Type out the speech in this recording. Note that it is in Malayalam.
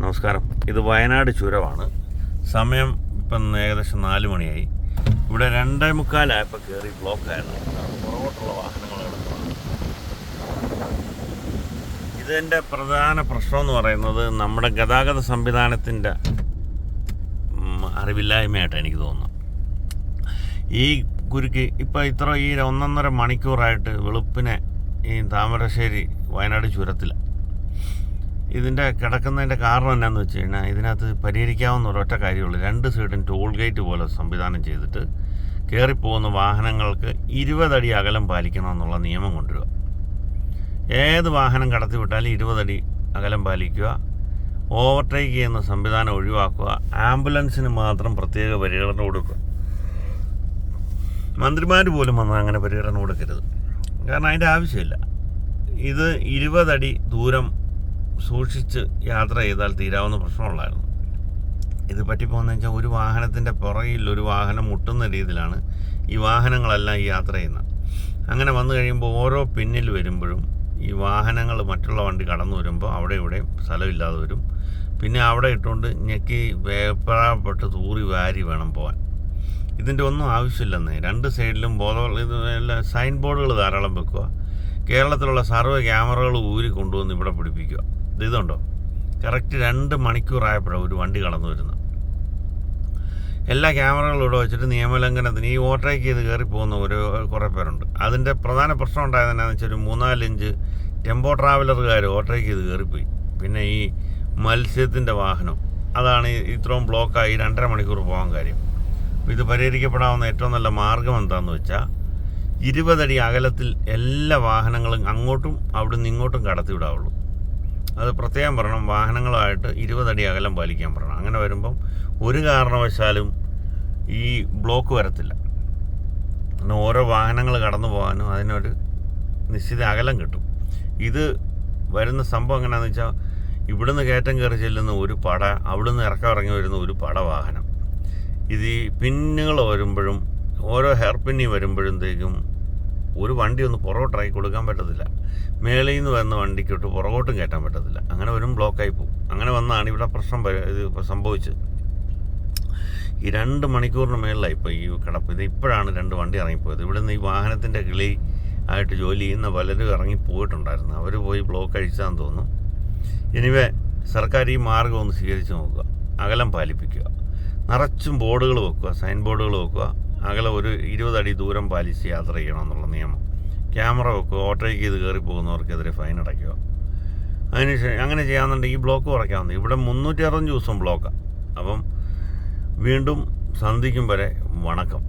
നമസ്കാരം. ഇത് വയനാട് ചുരമാണ് സമയം ഇപ്പം ഏകദേശം നാല് മണിയായി. ഇവിടെ രണ്ടേ മുക്കാലായപ്പോൾ കയറി ബ്ലോക്ക് ആയതാണ്. കാരണം പുറകോട്ടുള്ള വാഹനങ്ങൾ ഇതിന്റെ പ്രധാന പ്രശ്നം എന്ന് പറയുന്നത് നമ്മുടെ ഗതാഗത സംവിധാനത്തിന്റെ അറിവില്ലായ്മയായിട്ട് എനിക്ക് തോന്നുന്നു. ഈ കുരുക്ക് ഇപ്പോൾ ഇത്ര ഈ ഒന്നൊന്നര മണിക്കൂറായിട്ട് വെളുപ്പിനെ ഈ താമരശ്ശേരി വയനാട് ചുരത്തിലാണ്. ഇതിന്റെ കിടക്കുന്നതിന്റെ കാരണം എന്നാന്ന് വെച്ച് കഴിഞ്ഞാൽ ഇതിനകത്ത് പരിഹരിക്കാവുന്ന ഒരൊറ്റ കാര്യമുള്ളൂ. രണ്ട് സൈഡും ടോൾ ഗേറ്റ് പോലെ സംവിധാനം ചെയ്തിട്ട് കയറിപ്പോകുന്ന വാഹനങ്ങൾക്ക് ഇരുപതടി അകലം പാലിക്കണം എന്നുള്ള നിയമം കൊണ്ടുവരിക. ഏത് വാഹനം കടത്തിവിട്ടാലും ഇരുപതടി അകലം പാലിക്കുക. ഓവർടേക്ക് ചെയ്യുന്ന സംവിധാനം ഒഴിവാക്കുക. ആംബുലൻസിന് മാത്രം പ്രത്യേക പരിഗണന കൊടുക്കുക. മന്ത്രിമാർ പോലും വന്നാൽ അങ്ങനെ പരിഗണന കൊടുക്കരുത്. കാരണം അതിന്റെ ആവശ്യമില്ല. ഇത് ഇരുപതടി ദൂരം സൂക്ഷിച്ച് യാത്ര ചെയ്താൽ തീരാവുന്ന പ്രശ്നമുള്ളായിരുന്നു. ഇത് പറ്റിപ്പോകുന്നത് വെച്ചാൽ ഒരു വാഹനത്തിന്റെ പുറകിൽ ഒരു വാഹനം മുട്ടുന്ന രീതിയിലാണ് ഈ വാഹനങ്ങളെല്ലാം ഈ യാത്ര ചെയ്യുന്നത്. അങ്ങനെ വന്നു കഴിയുമ്പോൾ ഓരോ പിന്നിൽ വരുമ്പോഴും ഈ വാഹനങ്ങൾ മറ്റുള്ള വണ്ടി കടന്നു വരുമ്പോൾ അവിടെ ഇവിടെയും സ്ഥലമില്ലാതെ വരും. പിന്നെ അവിടെ ഇട്ടുകൊണ്ട് ഞെക്കി വേപ്പറപ്പെട്ട് തൂറി വാരി വേണം പോകാൻ. ഇതിന്റെ ഒന്നും ആവശ്യമില്ലെന്നേ. രണ്ട് സൈഡിലും ബോധ ഇത് സൈൻ ബോർഡുകൾ ധാരാളം വെക്കുക. കേരളത്തിലുള്ള സർവ ക്യാമറകൾ ഊരി കൊണ്ടുവന്ന് ഇവിടെ പിടിപ്പിക്കുക. ഇതുണ്ടോ? കറക്റ്റ് രണ്ട് മണിക്കൂറായപ്പോഴാണ് ഒരു വണ്ടി കടന്നു വരുന്നത്. എല്ലാ ക്യാമറകളും ഇവിടെ വെച്ചിട്ട് നിയമലംഘനത്തിന് ഈ ഓവർടേക്ക് ചെയ്ത് കയറി പോകുന്ന ഒരു കുറേ പേരുണ്ട്. അതിന്റെ പ്രധാന പ്രശ്നം ഉണ്ടായത് എന്നാന്ന് വെച്ചാൽ ഒരു മൂന്നാലഞ്ച് ടെമ്പോ ട്രാവലറുകാർ ഓവർടേക്ക് ചെയ്ത് കയറിപ്പോയി പിന്നെ ഈ മത്സ്യത്തിന്റെ വാഹനം. അതാണ് ഇത്രയും ബ്ലോക്കായി രണ്ടര മണിക്കൂർ പോകാൻ കാര്യം. ഇത് പരിഹരിക്കപ്പെടാവുന്ന ഏറ്റവും നല്ല മാർഗം എന്താണെന്ന് വെച്ചാൽ ഇരുപതടി അകലത്തിൽ എല്ലാ വാഹനങ്ങളും അങ്ങോട്ടും അവിടുന്ന് ഇങ്ങോട്ടും കടത്തിവിടാവുള്ളൂ. അത് പ്രത്യേകം പറയണം വാഹനങ്ങളുമായിട്ട് ഇരുപതടി അകലം പാലിക്കാൻ പറയണം. അങ്ങനെ വരുമ്പം ഒരു കാരണവശാലും ഈ ബ്ലോക്ക് വരത്തില്ല. പിന്നെ ഓരോ വാഹനങ്ങൾ കടന്നു പോകാനും അതിനൊരു നിശ്ചിത അകലം കിട്ടും. ഇത് വരുന്ന സംഭവം എങ്ങനെയാണെന്ന് വെച്ചാൽ ഇവിടുന്ന് കയറ്റം കയറി ചെല്ലുന്ന ഒരു പട അവിടുന്ന് ഇറക്കം ഇറങ്ങി വരുന്ന ഒരു പട വാഹനം. ഇത് ഈ പിന്നുകൾ വരുമ്പോഴും ഓരോ ഹെയർ പിന്നി വരുമ്പോഴത്തേക്കും ഒരു വണ്ടി ഒന്ന് പുറകോട്ടായി കൊടുക്കാൻ പറ്റത്തില്ല. മേളിൽ നിന്ന് വരുന്ന വണ്ടിക്കൊട്ട് പുറകോട്ടും കയറ്റാൻ പറ്റത്തില്ല. അങ്ങനെ വരും ബ്ലോക്കായി പോകും അങ്ങനെ വന്നാണ് ഇവിടെ പ്രശ്നം ഇത് സംഭവിച്ചത് ഈ രണ്ട് മണിക്കൂറിന് മേളിലായി ഇപ്പോൾ ഈ കിടപ്പ്. ഇത് ഇപ്പോഴാണ് രണ്ട് വണ്ടി ഇറങ്ങിപ്പോയത്. ഇവിടെ നിന്ന് ഈ വാഹനത്തിന്റെ കിളി ആയിട്ട് ജോലി ചെയ്യുന്ന പലരും ഇറങ്ങി പോയിട്ടുണ്ടായിരുന്നു. അവർ പോയി ബ്ലോക്ക് അഴിച്ചാന്ന് തോന്നുന്നു. ഇനിവേ സർക്കാർ ഈ മാർഗം ഒന്ന് സ്വീകരിച്ച് നോക്കുക. അകലം പാലിപ്പിക്കുക. നിറച്ചും ബോർഡുകൾ വെക്കുക. സൈൻ ബോർഡുകൾ വെക്കുക. അകലെ ഒരു ഇരുപതടി ദൂരം പാലിച്ച് യാത്ര ചെയ്യണം എന്നുള്ള നിയമം. ക്യാമറ വെക്കുക ഓട്ടോയ്ക്ക് ഇത് കയറി പോകുന്നവർക്കെതിരെ ഫൈൻ അടയ്ക്കുക. അതിനുശേഷം അങ്ങനെ ചെയ്യാമെന്നുണ്ടെങ്കിൽ ബ്ലോക്ക് കുറയ്ക്കാവുന്നത് ഇവിടെ മുന്നൂറ്റി അറുപത് ദിവസം ബ്ലോക്കാണ് അപ്പം വീണ്ടും സന്ധിക്കും വരെ വണക്കം.